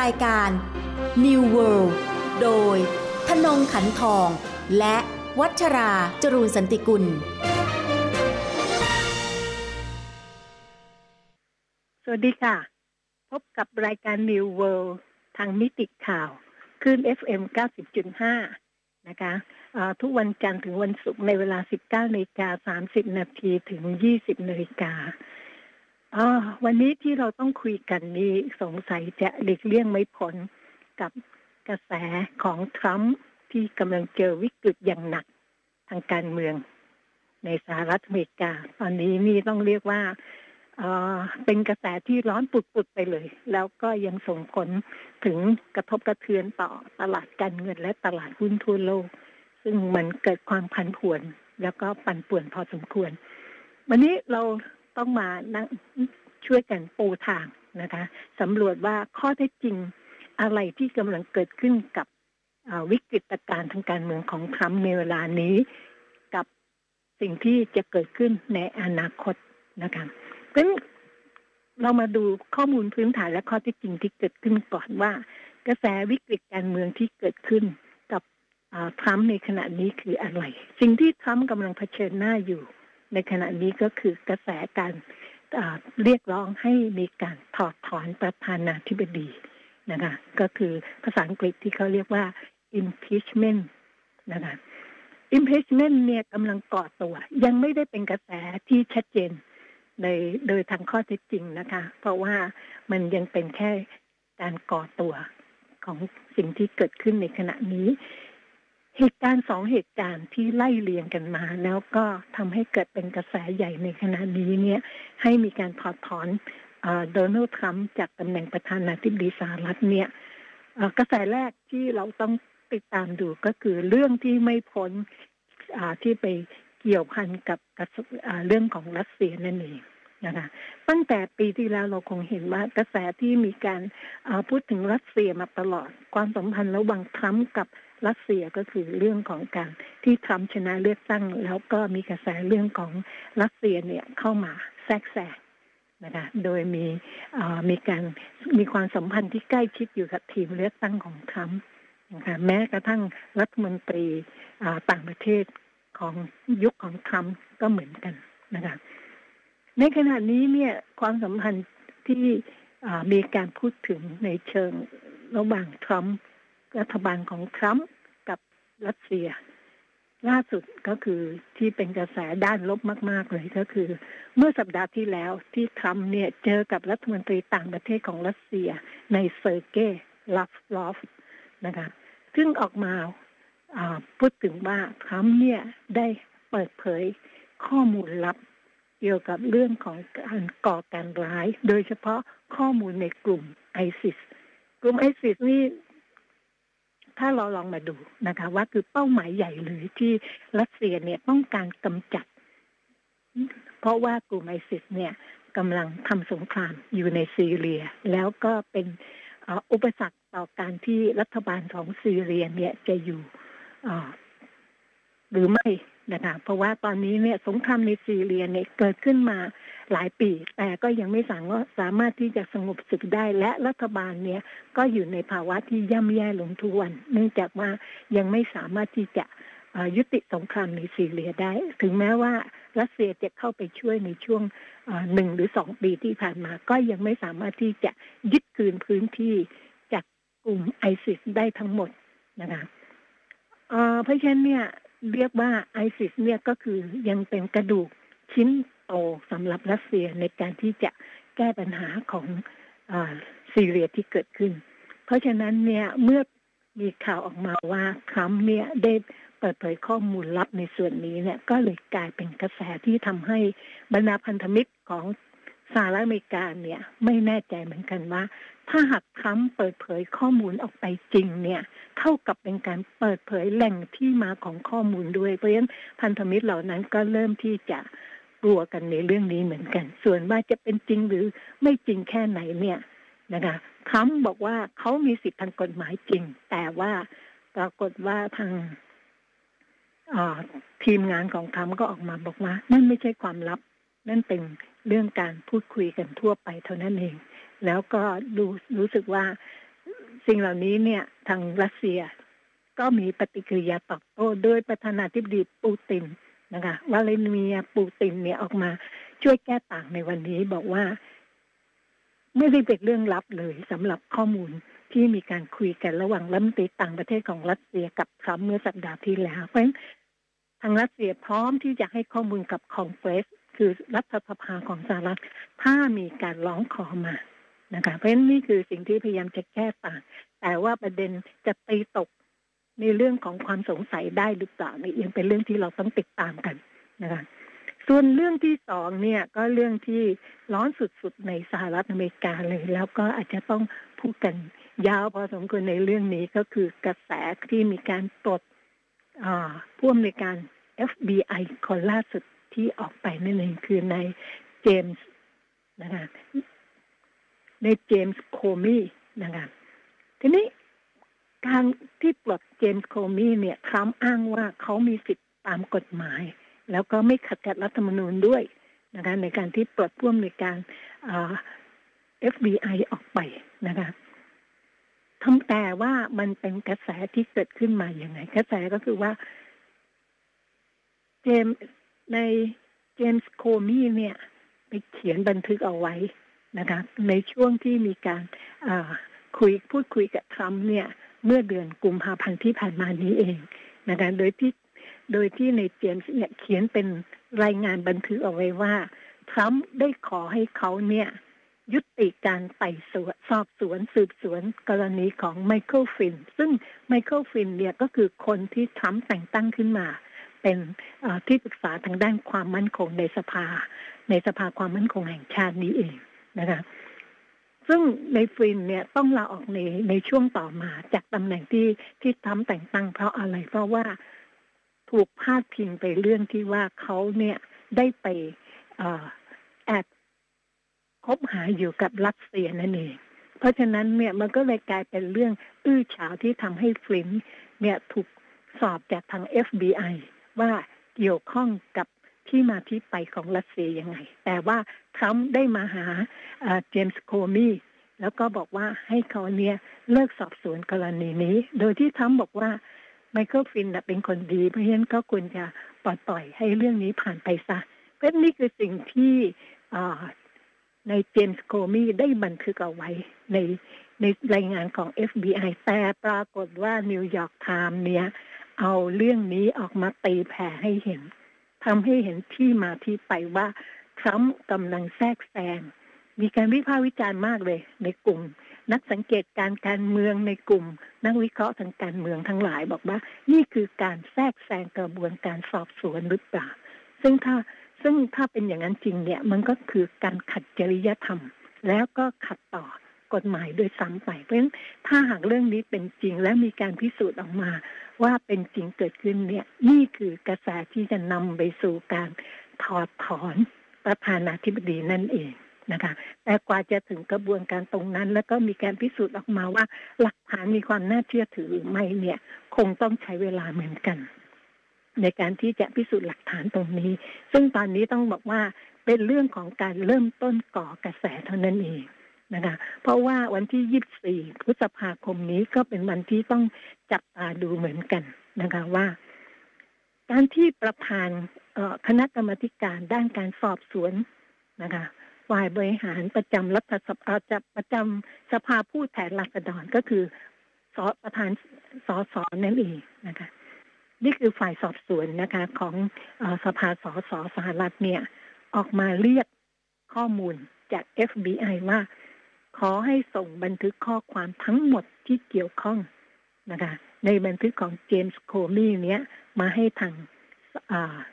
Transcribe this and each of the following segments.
รายการ New World โดยธนงขันทอง และวัชราจรูนสันติกุล สวัสดีค่ะ พบกับรายการ New World ทางมิติข่าวคลื่น FM 90.5 นะคะะทุกวันจันทร์ถึงวันศุกร์ในเวลา 19นาฬิกา30 นาทีถึง 20นาฬิกา วันนี้ที่เราต้องคุยกันนี้สงสัยจะหลีกเลี่ยงไม่พ้นกับกระแสของทรัมป์ที่กำลังเจอวิกฤตอย่างหนักทางการเมือง ในสหรัฐอเมริกา ตอนนี้นี่ต้องเรียกว่าเป็นกระแสที่ร้อนปุดๆไปเลย แล้วก็ยังส่งผลถึงกระทบกระเทือนต่อตลาดการเงินและตลาดหุ้นทั่วโลก ซึ่งมันเกิดความผันผวน แล้วก็ปั่นป่วนพอสมควร วันนี้เรา ต้องมานั่งช่วยกันปูทางนะคะสำรวจว่าข้อเท็จจริงอะไรที่กำลังเกิดขึ้นกับวิกฤตการณ์ทางการเมืองของทรัมป์ในเวลานี้ กับสิ่งที่จะเกิดขึ้นในอนาคตนะคะเพราะเรามาดูข้อมูลพื้นฐานและข้อเท็จจริงที่เกิดขึ้นก่อนว่า กระแสวิกฤตการเมืองที่เกิดขึ้นกับทรัมป์ในขณะนี้คืออะไร สิ่งที่ทรัมป์กำลังเผชิญหน้าอยู่ ในขณะนี้ก็คือกระแสการเรียกร้องให้มีการถอดถอนประธานาธิบดีนะคะก็คือภาษาอังกฤษที่เขาเรียกว่า impeachment นะคะ impeachment เนี่ยกำลังก่อตัว ยังไม่ได้เป็นกระแสที่ชัดเจนในโดยทางข้อเท็จจริงนะคะ เพราะว่ามันยังเป็นแค่การก่อตัวของสิ่งที่เกิดขึ้นในขณะนี้ เหตุการณ์สองเหตุการณ์ที่ไล่เลียงกันมา แล้วก็ทำให้เกิดเป็นกระแสใหญ่ในขณะนี้เนี่ยให้มีการถอดถอนโดนัลด์ทรัมป์จากตำแหน่งประธานาธิบดีสหรัฐเนี่ยกระแสแรกที่เราต้องติดตามดูก็คือเรื่องที่ไม่พ้นที่ไปเกี่ยวพันกับเรื่องของรัสเซียนั่นเองนะคะตั้งแต่ปีที่แล้วเราคงเห็นว่ากระแสที่มีการพูดถึงรัสเซียมาตลอด ความสัมพันธ์ระหว่างทรัมป์กับ รัสเซียก็คือเรื่องของการที่ทรัมป์ชนะเลือกตั้ง แล้วก็มีกระแสเรื่องของรัสเซียเนี่ยเข้ามาแทรกแซงนะคะโดยมีมีการมีความสัมพันธ์ที่ใกล้ชิดอยู่กับทีมเลือกตั้งของทรัมป์นะคะแม้กระทั่งรัฐมนตรีต่างประเทศของยุคของทรัมป์ก็เหมือนกันนะคะในขณะนี้เนี่ยความสัมพันธ์ที่มีการพูดถึงในเชิงระหว่างทรัมป์ รัฐบาลของทรัมป์กับรัสเซีย ล่าสุดก็คือที่เป็นกระแสด้านลบมาก ๆ เลยก็คือ เมื่อสัปดาห์ที่แล้วที่ทรัมป์เนี่ยเจอกับรัฐมนตรีต่างประเทศของรัสเซียในเซอร์เกย์ลัฟลอฟนะคะซึ่งออกมาพูดถึงว่าทรัมป์เนี่ยได้เปิดเผยข้อมูลลับเกี่ยวกับเรื่องของการก่อการร้าย โดยเฉพาะข้อมูลในกลุ่มไอซิส กลุ่มไอซิสนี่ ถ้าเราลองมาดูนะคะ ว่าคือเป้าหมายใหญ่เลยที่รัสเซียเนี่ยต้องการกำจัด เพราะว่ากลุ่มไอซิสเนี่ยกำลังทำสงครามอยู่ในซีเรีย แล้วก็เป็นอุปสรรคต่อการที่รัฐบาลของซีเรียเนี่ยจะอยู่หรือไม่นะคะเพราะว่าตอนนี้เนี่ยสงครามในซีเรียเนี่ยเกิดขึ้นมา หลายปี แต่ก็ยังไม่สามารถสามารถที่จะสงบศึกได้ และรัฐบาลเนี่ยก็อยู่ในภาวะที่ย่ำแย่ลงทุกวัน เนื่องจากว่ายังไม่สามารถที่จะยุติสงครามในซีเรียได้ ถึงแม้ว่ารัสเซียจะเข้าไปช่วยในช่วงหนึ่งหรือสองปีที่ผ่านมา ก็ยังไม่สามารถที่จะยึดคืนพื้นที่จากกลุ่มไอซิสได้ทั้งหมดนะคะเพราะฉะนั้นเนี่ยเรียกว่าไอซิสเนี่ยก็คือยังเป็นกระดูกชิ้น โตสำหรับรัสเซียในการที่จะแก้ปัญหาของอซีเรียที่เกิดขึ้น เพราะฉะนั้นเนี่ยเมื่อมีข่าวออกมาว่าทรัมป์เนี่ยได้เปิดเผยข้อมูลลับในส่วนนี้เนี่ยก็เลยกลายเป็นกระแสที่ทำให้บรรดาพันธมิตรของสหรัฐอเมริกาเนี่ยไม่แน่ใจเหมือนกันว่า ถ้าหากทรัมป์เปิดเผยข้อมูลออกไปจริงเนี่ยเท่ากับเป็นการเปิดเผยแหล่งที่มาของข้อมูลด้วย เพราะฉะนั้นพันธมิตรเหล่านั้นก็เริ่มที่จะ กลัวกันในเรื่องนี้เหมือนกัน ส่วนว่าจะเป็นจริงหรือไม่จริงแค่ไหนเนี่ยนะคะทรัมป์บอกว่าเขามีสิทธิทางกฎหมายจริง แต่ว่าปรากฏว่าทางทีมงานของทรัมป์ก็ออกมาบอกว่า นั่นไม่ใช่ความลับ นั่นเป็นเรื่องการพูดคุยกันทั่วไปเท่านั้นเอง แล้วก็รู้รู้สึกว่าสิ่งเหล่านี้เนี่ยทางรัสเซีย ก็มีปฏิกิริยาตอบโต้โดยประธานาธิบดีปูติน นะคะวาเลเมียปูตินเนี่ยออกมาช่วยแก้ต่างในวันนี้บอกว่า ไม่ได้เป็นเรื่องลับเลยสำหรับข้อมูลที่มีการคุยกันระหว่างรัฐมนตรีต่างประเทศของรัสเซียกับทรัมป์เมื่อสัปดาห์ที่แล้วเพราะฉะนั้นทางรัสเซียพร้อมที่จะให้ข้อมูลกับคองเกรสคือรัฐสภาของสหรัฐถ้ามีการร้องขอมานะคะเพราะฉะนั้นนี่คือสิ่งที่พยายามจะแก้ต่าง แต่ว่าประเด็นจะตีตก ในเรื่องของความสงสัยได้หรือเปล่านี่ยังเป็นเรื่องที่เราต้องติดตามกันนะคะส่วนเรื่องที่สองเนี่ยก็เรื่องที่ร้อนสุดๆในสหรัฐอเมริกาเลย แล้วก็อาจจะต้องพูดกันยาวพอสมควรในเรื่องนี้ก็คือกระแสที่มีการตรวจผู้อำนวยการ FBI คนล่าสุดที่ออกไปนั่นเองคือในเจมส์นะคะในเจมส์โคมีนะคะทีนี้ การที่ปลดเจมส์โคมีเนี่ยทรัมป์อ้างว่าเขามีสิทธิตามกฎหมาย แล้วก็ไม่ขัดกับรัฐธรรมนูญด้วยนะคะในการที่ปลดผู้อำนการ FBI อออกไปนะคะทำแต่ว่ามันเป็นกระแสที่เกิดขึ้นมาอย่างไง กระแสก็คือว่า เจมในเจมส์โคมีเนี่ย ไปเขียนบันทึกเอาไว้นะคะ ในช่วงที่มีการคุยพูดคุยกับทรัมป์เนี่ย เมื่อเดือนกุมภาพันธ์ที่ผ่านมานี้เองนะคะโดยที่โดยที่ในเจมส์เนี่ยเขียนเป็นรายงานบันทึกเอาไว้ว่าทรัมป์ได้ขอให้เขาเนี่ยยุติการไต่สวนสอบสวนสืบสวนกรณีของไมเคิลฟิน ซึ่งไมเคิลฟินเนี่ยก็คือคนที่ทรัมป์แต่งตั้งขึ้นมา เป็นที่ปรึกษาทางด้านความมั่นคงในสภา ในสภาความมั่นคงแห่งชาตินี้เองนะคะ ซึ่งในฟินเนี่ยต้องลาออกในในช่วงต่อมาจากตำแหน่งที่ที่ทำแต่งตั้งเพราะอะไรเพราะว่าถูกพาดพิงไปเรื่องที่ว่าเขาเนี่ยได้ไปแอบคบหาอยู่กับรัสเซียนั่นเอง เพราะฉะนั้นเนี่ยมันก็เลยกลายเป็นเรื่องอื้อฉาวที่ทำให้ฟลินเนี่ยถูกสอบจากทาง FBI ว่าเกี่ยวข้องกับ ที่มาที่ไปของรัสเซียยังไง แต่ว่าทรัมป์ได้มาหาเจมส์โคมีแล้วก็บอกว่าให้เขาเนี่ยเลิกสอบสวนกรณีนี้ โดยที่ทรัมป์บอกว่าไมเคิลฟินเป็นคนดีเพราะฉะนั้นก็ควรจะปล่อยปล่อยให้เรื่องนี้ผ่านไปซะเพราะนี่คือสิ่งที่ในเจมส์โคมีได้บันทึกเอาไว้ในในรายงานของ FBI แต่ปรากฏว่านิวยอร์กไทม์เนี่ย เอาเรื่องนี้ออกมาตีแผ่ให้เห็น ทำให้เห็นที่มาที่ไปว่าทรัมป์กำลังแทรกแซงมีการวิพากษ์วิจารณ์มากเลย ในกลุ่ม นักสังเกตการการเมืองในกลุ่ม นักวิเคราะห์ทางการเมืองทั้งหลายบอกว่า นี่คือการแทรกแซงกระบวนการสอบสวนหรือเปล่าซึ่งถ้าซึ่งถ้าเป็นอย่างนั้นจริงเนี่ย มันก็คือการขัดจริยธรรม แล้วก็ขัดต่อ กฎหมายโดยซ้ำไป เพราะฉะนั้นถ้าหากเรื่องนี้เป็นจริงและมีการพิสูจน์ออกมา ว่าเป็นจริงเกิดขึ้นเนี่ยนี่คือกระแสที่จะนำไปสู่การถอดถอนประธานาธิบดีนั่นเองนะคะแต่กว่าจะถึงกระบวนการตรงนั้น แล้วก็มีการพิสูจน์ออกมาว่า หลักฐานมีความน่าเชื่อถือหรือไม่เนี่ย คงต้องใช้เวลาเหมือนกัน ในการที่จะพิสูจน์หลักฐานตรงนี้ ซึ่งตอนนี้ต้องบอกว่าเป็นเรื่องของการเริ่มต้นก่อกระแสเท่านั้นเอง นะคะเพราะว่าวันที่ 24 พฤษภาคมนี้ก็เป็นวันที่ต้องจับตาดูเหมือนกันนะคะว่า การที่ประธานคณะกรรมการด้านการสอบสวนนะคะฝ่ายบริหารประจำรัฐสภาจะประจำสภาผู้แทนราษฎรก็คือสประธานสสนั่นเองนะคะนี่คือฝ่ายสอบสวนนะคะของอสภาสสสหรัฐเนี่ย ออกมาเรียกข้อมูลจาก FBI ว่า ขอให้ส่งบันทึกข้อความทั้งหมดที่เกี่ยวข้องนะคะ ในบันทึกของเจมส์โคมีเนี้ยมาให้ทาง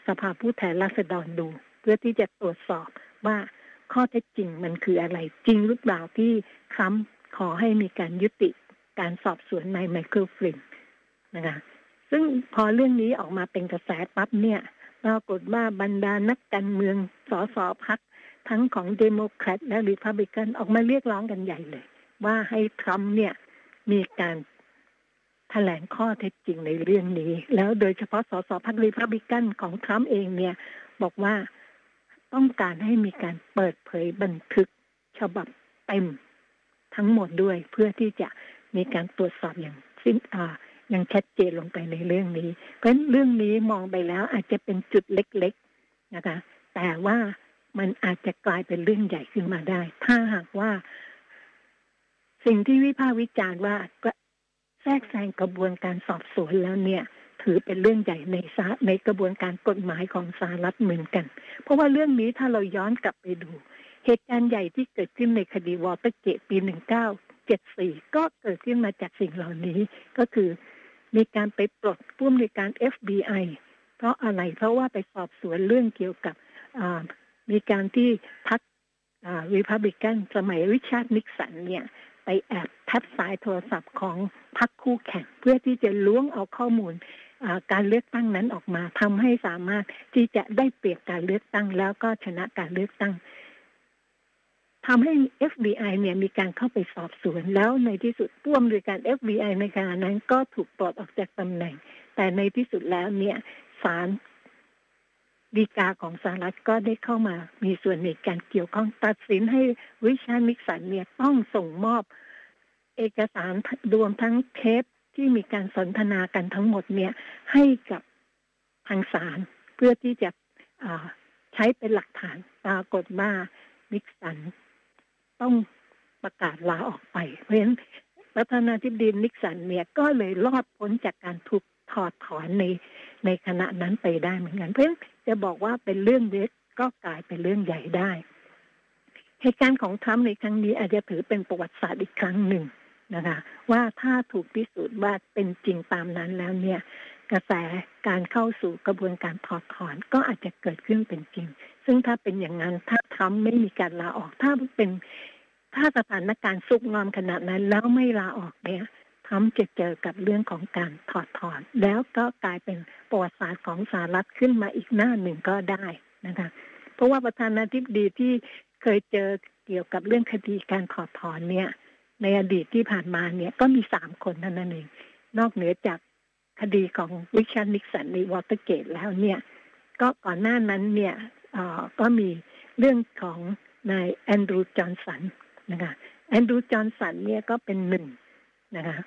สภาผู้แทนราษฎรดู เพื่อที่จะตรวจสอบว่าข้อเท็จจริงมันคืออะไรจริงหรือเปล่าที่ทรัมป์ขอให้มีการยุติการสอบสวนนายไมเคิลฟลินนะคะ ซึ่งพอเรื่องนี้ออกมาเป็นกระแสปั๊บเนี่ยปรากฏว่าบรรดานักการเมืองสสพัก ทั้งของเดโมแครตและรีพับลิกันออกมาเรียกร้องกันใหญ่เลย ว่าให้ทรัมป์เนี่ยมีการแถลงข้อเท็จจริงในเรื่องนี้ แล้วโดยเฉพาะสสพักรีพับลิกันของทรัมป์เองเนี่ย บอกว่าต้องการให้มีการเปิดเผยบันทึกฉบับเต็มทั้งหมดด้วยเพื่อที่จะมีการตรวจสอบอย่างสิ้นอ่ายังชัดเจนลงไปในเรื่องนี้ เพราะเรื่องนี้มองไปแล้วอาจจะเป็นจุดเล็กๆนะคะ แต่ว่า มันอาจจะกลายเป็นเรื่องใหญ่ขึ้นมาได้ ถ้าหากว่า สิ่งที่วิพากษ์วิจารณ์ว่าแทรกแซงกระบวนการสอบสวนแล้วเนี่ย ถือเป็นเรื่องใหญ่ในสาในกระบวนการกฎหมายของสหรัฐเหมือนกัน เพราะว่าเรื่องนี้ถ้าเราย้อนกลับไปดู เหตุการณ์ใหญ่ที่เกิดขึ้นในคดีวอเตอร์เกตปี1974ก็เกิดขึ้นมาจากสิ่งเหล่านี้ก็คือมีการไปปลดผู้อำนวยการ FBI เพราะอะไรเพราะว่าไปสอบสวนเรื่องเกี่ยวกับ มีการที่พักรีพับลิกันสมัยริชาร์ดนิกสันเนี่ย ไปแอบทับสายโทรศัพท์ของพรรคคู่แข่ง เพื่อที่จะล้วงเอาข้อมูลการเลือกตั้งนั้นออกมาทำให้สามารถที่จะได้เปรียบการเลือกตั้ง แล้วก็ชนะการเลือกตั้งทำให้ FBI เนี่ยมีการเข้าไปสอบสวน แล้วในที่สุดพ่วงโดยการ FBI ในขณะนั้นก็ถูกปลดออกจากตำแหน่ง แต่ในที่สุดแล้วเนี่ยศาล ดีกาของสหรัฐก็ได้เข้ามามีส่วนในการเกี่ยวข้องตัดสินให้วิชานิกสันเนี่ยต้องส่งมอบ เอกสารรวมทั้งเทปที่มีการสนทนากันทั้งหมดเนี่ยให้กับทางศาลเพื่อที่จะใช้เป็นหลักฐานปรากฏว่านิกสันต้องประกาศลาออกไป เพราะฉะนั้นประธานาธิบดีนิกสันเนี่ยก็เลยรอดพ้นจากการถูกถอดถอนในในขณะนั้นไปได้เหมือนกัน เพราะฉะนั้น จะบอกว่าเป็นเรื่องเล็กก็กลายเป็นเรื่องใหญ่ได้ เหตุการณ์ของทรัมป์ในครั้งนี้อาจจะถือเป็นประวัติศาสตร์อีกครั้งหนึ่งนะคะ ว่าถ้าถูกพิสูจน์ว่าเป็นจริงตามนั้นแล้วเนี่ย กระแสการเข้าสู่กระบวนการถอดถอนก็อาจจะเกิดขึ้นเป็นจริง ซึ่งถ้าเป็นอย่างนั้นถ้าทรัมป์ไม่มีการลาออกถ้าเป็นถ้าสถานการณ์สุกงอมขนาดนั้นแล้วไม่ลาออกเนี่ย ทรัมป์จะเจอกับเรื่องของการถอดถอน แล้วก็กลายเป็นประวัติศาสตร์ของสหรัฐขึ้นมาอีกหน้าหนึ่งก็ได้นะคะ เพราะว่าประธานาธิบดีที่เคยเจอเกี่ยวกับเรื่องคดีการถอดถอนเนี่ย ในอดีตที่ผ่านมาเนี่ยก็มีสามคนเท่านั้นเอง นอกเหนือจากคดีของวิชานิกสันในวอเตอร์เกตแล้วเนี่ย ก็ก่อนหน้านั้นเนี่ยก็มีเรื่องของนายแอนดรูจอห์นสันนะคะแอนดรูจอห์นสันเนี่ยก็เป็นหนึ่ง นะคะ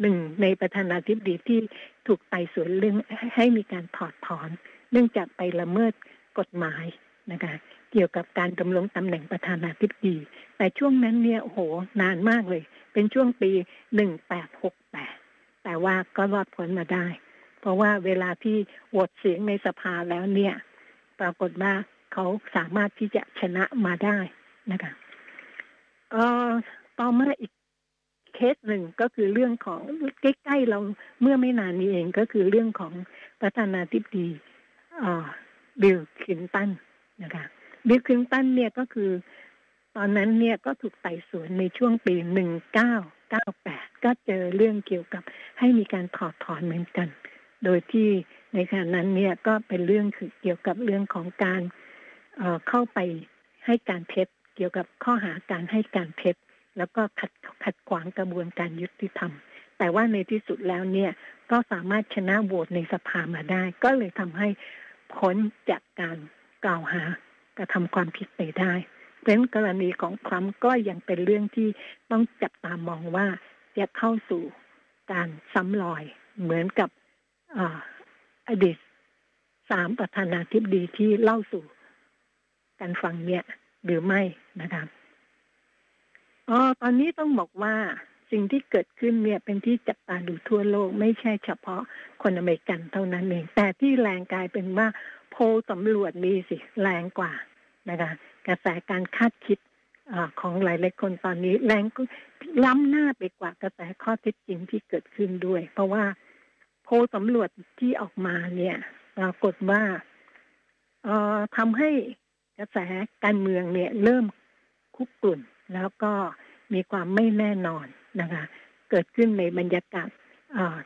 หนึ่งในประธานาธิบดีที่ถูกไต่สวนเรื่องให้มีการถอดถอน เนื่องจากไปละเมิดกฎหมายนะคะเกี่ยวกับการดำรงตำแหน่งประธานาธิบดี แต่ช่วงนั้นเนี่ยโอ้โหนานมากเลย เป็นช่วงปีหนึ่งแปดหกแปดแต่ว่าก็รอดพ้นมาได้ เพราะว่าเวลาที่โหวตเสียงในสภาแล้วเนี่ย ปรากฏว่าเขาสามารถที่จะชนะมาได้นะคะเออ ต่อมาอีกเคสหนึ่งก็คือเรื่องของใกล้ๆเราเมื่อไม่นานนี้เองก็คือเรื่องของประธานาธิบดีบิลคินตันนะคะบิลคินตันเนี่ยก็คือ ตอนนั้นเนี่ยก็ถูกไต่สวนในช่วงปีหนึ่งเก้าเก้าแปดก็เจอเรื่องเกี่ยวกับให้มีการถอดถอนเหมือนกัน โดยที่ในขณะนั้นเนี่ยก็เป็นเรื่องคือเกี่ยวกับเรื่องของการเเข้าไปให้การเท็จเกี่ยวกับข้อหาการให้การเท็จ แล้วก็ขัดขัดขวางกระบวนการยุติธรรม แต่ว่าในที่สุดแล้วเนี่ยก็สามารถชนะโหวตในสภามาได้ ก็เลยทำให้พ้นจากการกล่าวหากระทำความผิดไปได้เพราะฉะนั้นกรณีของครัมก็ยังเป็นเรื่องที่ต้องจับตามองว่าจะเข้าสู่การซ้ำรอยเหมือนกับออดีตสามประธานาธิบดีที่เล่าสู่การฟังเนี่ยหรือไม่นะคะ อ๋อตอนนี้ต้องบอกว่าสิ่งที่เกิดขึ้นเนี่ยเป็นที่จับตาดูทั่วโลก ไม่ใช่เฉพาะคนอเมริกันเท่านั้นเอง แต่ที่แรงกลายเป็นว่าโพลสำรวจมีสิแรงกว่านะคะกระแสการคาดคิดอของหลายหลายคนตอนนี้แรงก็ล้ำหน้าไปกว่ากระแสข้อเท็จจริงที่เกิดขึ้นด้วย เพราะว่าโพลสำรวจที่ออกมาเนี่ยปรากฏว่าเอ่อทำให้กระแสการเมืองเนี่ยเริ่มคุกกลุ่น แล้วก็มีความไม่แน่นอนนะคะ เกิดขึ้นในบรรยากาศ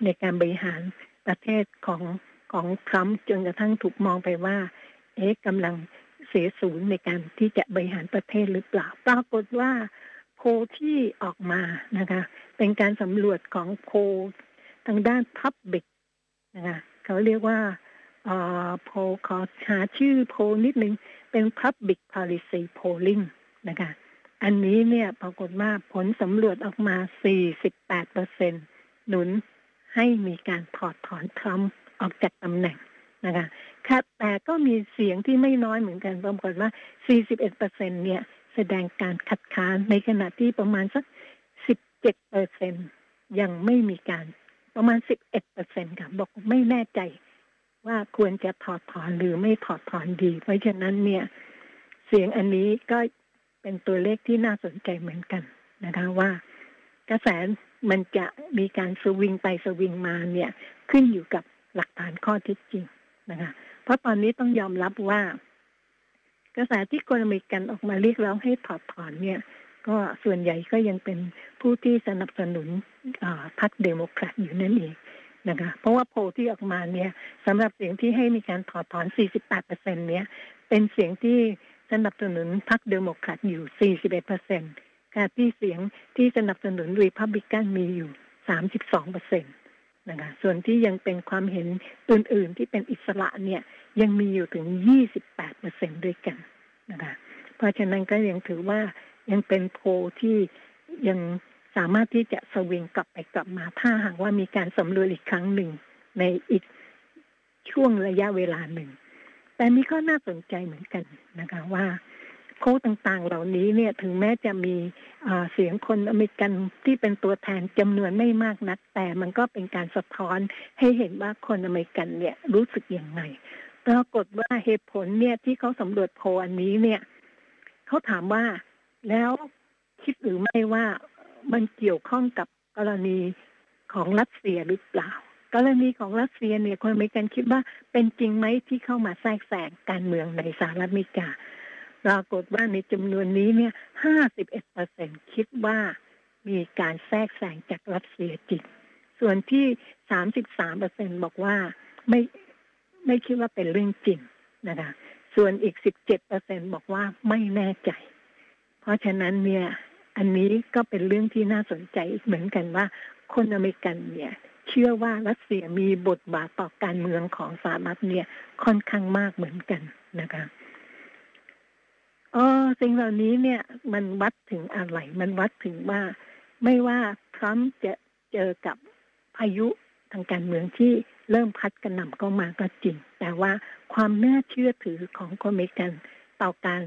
ในการบริหารประเทศของของทรัมป์จนกระทั่งถูกมองไปว่า เอ๊ะกำลังเสียศูนย์ในการที่จะบริหารประเทศหรือเปล่า ปรากฏว่าโพที่ออกมานะคะ เป็นการสำรวจของโพทางด้านพับบิกนะคะเขาเรียกว่าโพขอหาชื่อโพนิดนึง เป็น Public Policy Polling นะคะ อันนี้เนี่ยปรากฏว่าผลสำรวจออกมา 48เปอร์เซ็นหนุนให้มีการถอดถอนทรัมป์ออกจากตำแหน่งนะคะค่ะแต่ก็มีเสียงที่ไม่น้อยเหมือนกันปรากฏว่า 41เปอร์เซ็นเนี่ยแสดงการคัดค้านในขณะที่ประมาณสัก 17เปอร์เซ็นยังไม่มีการประมาณ 11เปอร์เซ็นค่ะบอกไม่แน่ใจว่าควรจะถอดถอนหรือไม่ถอดถอนดี เพราะฉะนั้นเนี่ยเสียงอันนี้ก็ เป็นตัวเลขที่น่าสนใจเหมือนกันนะคะว่ากระแสมันจะมีการสวิงไปสวิงมาเนี่ยขึ้นอยู่กับหลักฐานข้อเท็จจริงนะคะ เพราะตอนนี้ต้องยอมรับว่า กระแสที่คนอเมริกันออกมาเรียกร้องให้ถอดถอนเนี่ย ก็ส่วนใหญ่ก็ยังเป็นผู้ที่สนับสนุนพรรคเดโมแครตอยู่นั่นเองนะคะ เพราะว่าโพลที่ออกมาเนี่ยสำหรับเสียงที่ให้มีการถอดถอน 48เปอร์เซ็นเนี่ยเป็นเสียงที่ สนับสนุนพรรคเดโมแครตอยู่ 41เปอร์เซ็นต์ค่ะที่เสียงที่สนับสนุนรีพับลิกันมีอยู่ 32เปอร์เซ็นต์นะคะส่วนที่ยังเป็นความเห็นอื่น ๆ ที่เป็นอิสระเนี่ยยังมีอยู่ถึง 28เปอร์เซ็นด้วยกันนะคะเพราะฉะนั้นก็ยังถือว่ายังเป็นโพที่ยังสามารถที่จะสวิงกลับไปกลับมา ถ้าหากว่ามีการสำรวจอีกครั้งหนึ่งในอีกช่วงระยะเวลาหนึ่ง แต่มีก็น่าสนใจเหมือนกันนะคะว่าโค้ต่างๆ เหล่านี้เนี่ยถึงแม้จะมีเสียงคนอเมริกันที่เป็นตัวแทนจำนวนไม่มากนัก แต่มันก็เป็นการสะท้อนให้เห็นว่าคนอเมริกันเนี่ยรู้สึกอย่างไรปรากฏว่าเหตุผลเนี่ยที่เขาสำรวจโพอันนี้เนี่ยเขาถามว่าแล้วคิดหรือไม่ว่ามันเกี่ยวข้องกับกรณีของรัสเซียหรือเปล่า กรณีของรัสเซียเนี่ยคนอเมริกันคิดว่าเป็นจริงไหมที่เข้ามาแทรกแซงการเมืองในสหรัฐอเมริกาปรากฏว่าในจำนวนนี้เนี่ยห้าสิบเปอร์เซ็นคิดว่ามีการแทรกแซงจากรัสเซียจริง ส่วนที่สามสิบสามเปอร์เซ็นบอกว่าไม่ไม่คิดว่าเป็นเรื่องจริงนะคะส่วนอีกสิบเจ็ดเปอร์เซ็นบอกว่าไม่แน่ใจ เพราะฉะนั้นเนี่ย อันนี้ก็เป็นเรื่องที่น่าสนใจเหมือนกันว่าคนอเมริกันเนี่ย เชื่อว่ารัสเซียมีบทบาทต่อการเมืองของสหรัฐเนี่ยค่อนข้างมากเหมือนกันนะคะอ๋อสิ่งเหล่านี้เนี่ยมันวัดถึงอะไร มันวัดถึงว่าไม่ว่าทรัมป์จะเจอกับพายุทางการเมืองที่เริ่มพัดกระหน่ำก็มาก็จริง แต่ว่าความน่าเชื่อถือของคนอเมริกันต่อการ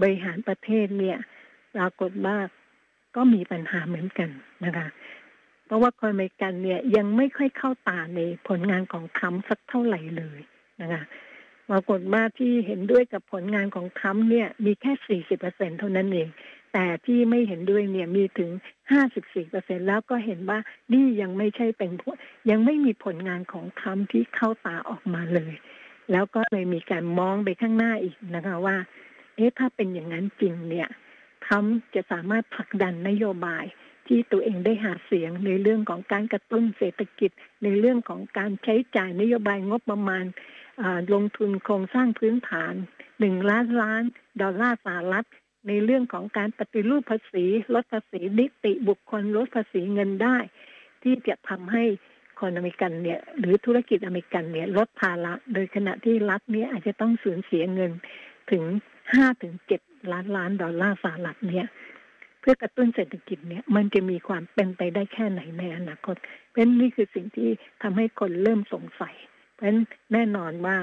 บริหารประเทศเนี่ยปรากฏว่าก็มีปัญหาเหมือนกันนะคะ ราะว่าคนอเมริกันเนี่ยยังไม่ค่อยเข้าตาในผลงานของทรัมป์สักเท่าไหร่เลยนะคะปรากฏว่าที่เห็นด้วยกับผลงานของทรัมป์เนี่ยมีแค่ 40เปอร์เซ็นเท่านั้นเอง แต่ที่ไม่เห็นด้วยเนี่ยมีถึง 54เปอร์เซ็นแล้วก็เห็นว่านี่ยังไม่ใช่เป็นยังไม่มีผลงานของทรัมป์ที่เข้าตาออกมาเลย แล้วก็เลยมีการมองไปข้างหน้าอีกนะคะว่า เอ๊ะถ้าเป็นอย่างนั้นจริงเนี่ยทรัมป์จะสามารถผลักดันนโยบาย ที่ตัวเองได้หาเสียงในเรื่องของการกระตุ้นเศรษฐกิจ ในเรื่องของการใช้จ่ายนโยบายงบประมาณลงทุนโครงสร้างพื้นฐานหนึ่งล้านล้าน ดอลลาร์สหรัฐ ในเรื่องของการปฏิรูปภาษี ลดภาษีนิติบุคคลลดภาษีเงินได้ ที่จะทำให้คนอเมริกันเนี่ยหรือธุรกิจอเมริกันเนี่ยลดภาระ โดยขณะที่รัฐเนี่ยอาจจะต้องสูญเสียเงินถึงห้าถึงเจ็ดล้านล้านดอลลาร์สหรัฐเนี่ย เพื่อกระตุ้นเศรษฐกิจเนี่ยมันจะมีความเป็นไปได้แค่ไหนในอนาคตเป็นนี่คือสิ่งที่ทำให้คนเริ่มสงสัย เพราะฉะนั้นแน่นอนว่า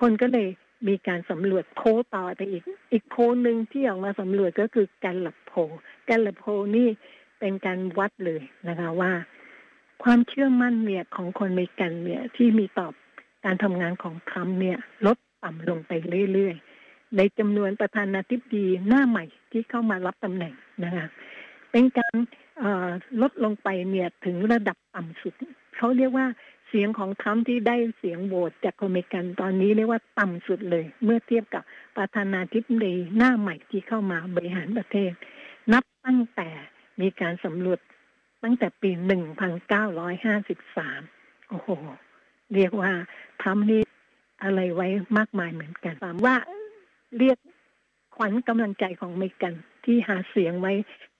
คนก็เลยมีการสำรวจโพต่อไปอีก อีกโพหนึ่งที่ออกมาสำรวจก็คือการหลับโพการหลับโพนี่เป็นการวัดเลยนะคะว่า ความเชื่อมั่นเนี่ยของคนอเมริกันเนี่ยที่มีตอบการทำงานของทรัมป์เนี่ย ลดต่ำลงไปเรื่อยๆ ในจำนวนประธานาธิบดีหน้าใหม่ที่เข้ามารับตำแหน่งนะคะเป็นการลดลงไปเนี่ยถึงระดับต่ำสุด เขาเรียกว่าเสียงของทรัมป์ที่ได้เสียงโหวตจากคอเมริกันตอนนี้เรียกว่าต่ำสุดเลย เมื่อเทียบกับประธานาธิบดีหน้าใหม่ที่เข้ามาบริหารประเทศ นับตั้งแต่มีการสำรวจตั้งแต่ปี 1953 โอ้โห เรียกว่าทรัมป์นี่อะไรไว้มากมายเหมือนกันถามว่า เรียกขวัญกำลังใจของอเมริกันที่หาเสียงไว้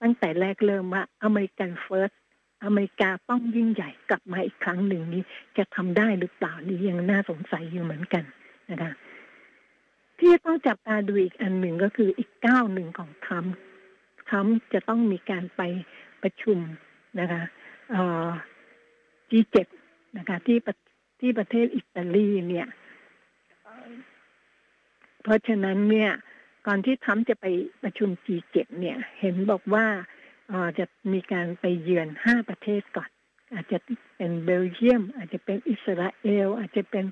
ตั้งแต่แรกเริ่มว่าอเมริกันเฟิร์สอเมริกาต้องยิ่งใหญ่กลับมาอีกครั้งหนึ่งนี้จะทำได้หรือเปล่านี่ยังน่าสงสัยอยู่เหมือนกันนะคะที่ต้องจับตาดูอีกอันหนึ่งก็คืออีกก้าวหนึ่งของทรัมป์ทรัมป์จะต้องมีการไปประชุมนะคะเอ่อ G7 นะคะที่ที่ประเทศอิตาลีเนี่ย เพราะฉะนั้นเนี่ยก่อนที่ทรัมจะไปประชุม G7 เนี่ย เห็นบอกว่าอจะมีการไปเยือนห้าประเทศก่อน อาจจะเป็นเบลเยียม อาจจะเป็นอิสราเอล อาจจะเป็น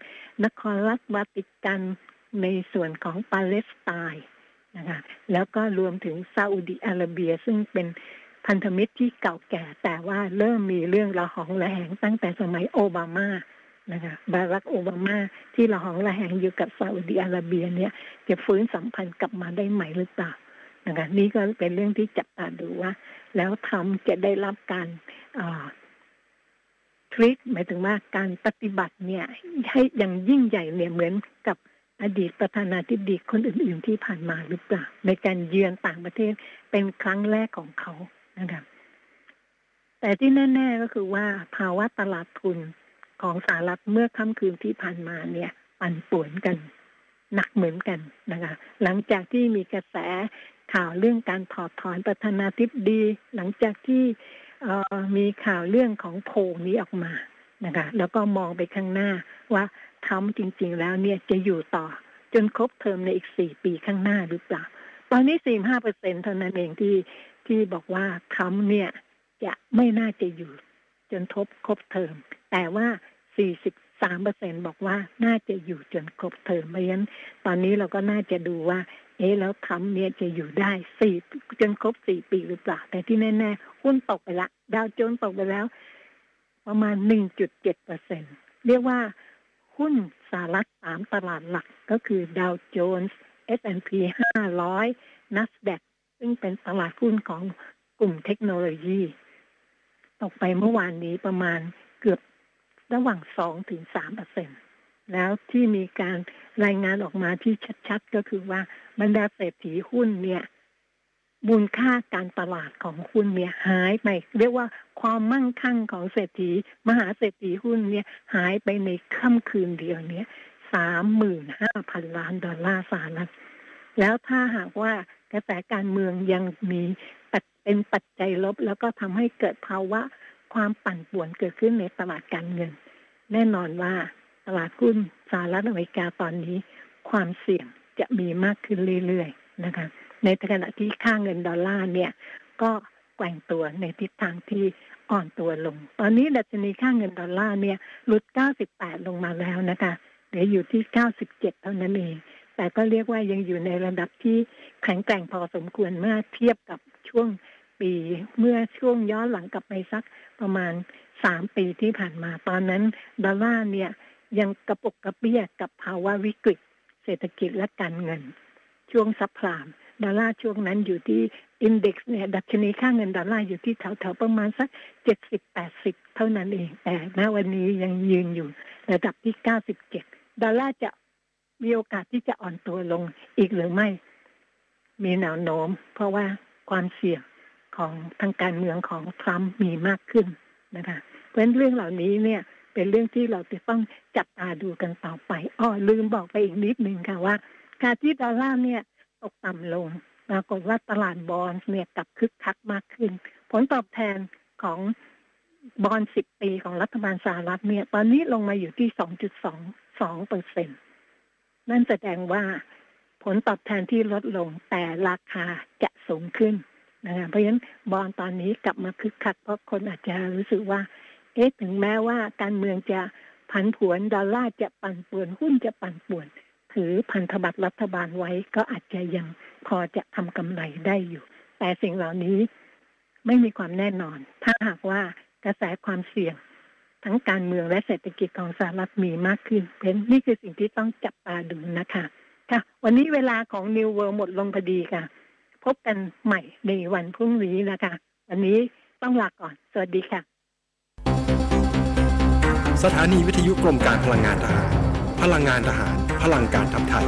นครรัฐวาติกันในส่วนของปาเลสไตน์นะคะแล้วก็รวมถึงซาอุดิอาระเบียซึ่งเป็นพันธมิตรที่เก่าแก่ แต่ว่าเริ่มมีเรื่องระหองระแหงตั้งแต่สมัยโอบามา นะคะบารักโอบามาที่ระหองระแหงอยู่กับซาอุดิอาระเบียเนี่ย จะฟื้นสัมพันธ์กลับมาได้ใหม่หรือเปล่านะคะนี่ก็เป็นเรื่องที่จับตาดูว่า แล้วทำจะได้รับการทริคหมายถึงว่าการปฏิบัติเนี่ย ให้อย่างยิ่งใหญ่เนี่ยเหมือนกับอดีตประธานาธิบดีคนอื่น ๆ ที่ผ่านมาหรือเปล่า ในการเยือนต่างประเทศเป็นครั้งแรกของเขานะคะแต่ที่แน่ ๆก็คือว่าภาวะตลาดทุน ของสหรัฐเมื่อค่ำคืนที่ผ่านมาเนี่ยปั่นป่วนกันหนักเหมือนกันนะคะ หลังจากที่มีกระแสข่าวเรื่องการถอดถอนประธานาธิบดี หลังจากที่มีข่าวเรื่องของโพนี้ออกมานะคะแล้วก็มองไปข้างหน้าว่าทำจริง ๆ แล้วเนี่ยจะอยู่ต่อ จนครบเทอมในอีกสี่ปีข้างหน้าหรือเปล่า ตอนนี้สี่ห้าเปอร์เซ็นเท่านั้นเองที่ที่บอกว่าทำเนี่ยจะไม่น่าจะอยู่ จนทบครบเทอม แต่ว่าสี่สิบสามเปอร์เซ็นบอกว่าน่าจะอยู่จนครบเทอมเพราะฉะนั้นตอนนี้เราก็น่าจะดูว่า เอ๊แล้วทำเนี่ยจะอยู่ได้สี่จนครบสี่ปีหรือเปล่า แต่ที่แน่ๆหุ้นตกไปละดาวโจนส์ตกไปแล้ว ประมาณหนึ่งจุดเจ็ดเปอร์เซ็นเรียกว่าหุ้นสหรัฐสามตลาดหลักก็คือดาวโจนส์ S&P 500 NASDAQ ซึ่งเป็นตลาดหุ้นของกลุ่มเทคโนโลยี ตกไปเมื่อวานนี้ประมาณเกือบ ระหว่างสองถึงสามเปอร์เซ็นแล้วที่มีการรายงานออกมาที่ชัดๆ ก็คือว่าบรรดาเศรษฐีหุ้นเนี่ยมูลค่าการตลาดของหุ้นเนี่ยหายไป เรียกว่าความมั่งคั่งของเศรษฐี มหาเศรษฐีหุ้นเนี่ยหายไปในค่ำคืนเดียวเนี้ยสามหมื่นห้าพันล้านดอลลาร์สหรัฐแล้วถ้าหากว่ากระแสการเมืองยังมีเป็นปัจจัยลบ แล้วก็ทำให้เกิดภาวะ ความปั่นป่วนเกิดขึ้นในตลาดการเงิน แน่นอนว่าตลาดหุ้นสหรัฐอเมริกาตอนนี้ ความเสี่ยงจะมีมากขึ้นเรื่อยๆนะคะ ในขณะที่ค่าเงินดอลลาร์เนี่ย ก็แกว่งตัวในทิศทางที่อ่อนตัวลง ตอนนี้ดัชนีค่าเงินดอลลาร์เนี่ยหลุด 98 ลงมาแล้วนะคะเหลืออยู่ที่ 97 เท่านั้นเอง แต่ก็เรียกว่ายังอยู่ในระดับที่แข็งแกร่งพอสมควรเมื่อเทียบกับช่วง ปี เมื่อช่วงย้อนหลังกลับไปสักประมาณสามปีที่ผ่านมา ตอนนั้นดอลลาร์เนี่ยยังกระปกกระเปี้ยกับภาวะวิกฤต เศรษฐกิจและการเงิน ช่วงซับพลามดอลลาร์ช่วงนั้นอยู่ที่อินเด็กซ์เนี่ยดัชนีค่าเงินดอลลาร์อยู่ที่แถวๆประมาณสักเจ็ดสิบแปดสิบเท่านั้นเองแต่ณวันนี้ยังยืนอยู่ระดับที่เก้าสิบเจ็ดดอลลาร์จะมีโอกาสที่จะอ่อนตัวลงอีกหรือไม่ มีแนวโน้ม เพราะว่าความเสี่ยง ของทางการเมืองของทรัมป์มีมากขึ้นนะคะเพราะฉะนั้นเรื่องเหล่านี้เนี่ยเป็นเรื่องที่เราจะต้องจับตาดูกันต่อไปอ้อลืมบอกไปอีกนิดหนึ่งค่ะว่า การที่ดอลลาร์เนี่ยตกต่ำลงปรากฏว่าตลาดบอลเนี่ยกลับคึกคักมากขึ้น ผลตอบแทนของบอลสิบปีของรัฐบาลสหรัฐเนี่ย ตอนนี้ลงมาอยู่ที่สองจุดสองสองเปอร์เซ็นนั่นแสดงว่าผลตอบแทนที่ลดลงแต่ราคาจะสูงขึ้น นะเพราะฉะนั้นบอลตอนนี้กลับมาคึกคักเพราะคนอาจจะรู้สึกว่า เอ๊ะถึงแม้ว่าการเมืองจะผันผวนดอลลาร์จะปั่นป่วนหุ้นจะปั่นป่วน ถือพันธบัตรรัฐบาลไว้ก็อาจจะยังพอจะทำกำไรได้อยู่ แต่สิ่งเหล่านี้ไม่มีความแน่นอน ถ้าหากว่ากระแสความเสี่ยง ทั้งการเมืองและเศรษฐกิจของสหรัฐมีมากขึ้นเป็นนี่คือสิ่งที่ต้องจับตาดูนะคะ ค่ะ วันนี้เวลาของ New World หมดลงพอดีค่ะ พบกันใหม่ในวันพรุ่งนี้นะคะวันนี้ต้องลาก่อน สวัสดีค่ะ สถานีวิทยุกรมการพลังงานทหาร พลังงานทหาร พลังการทำไทย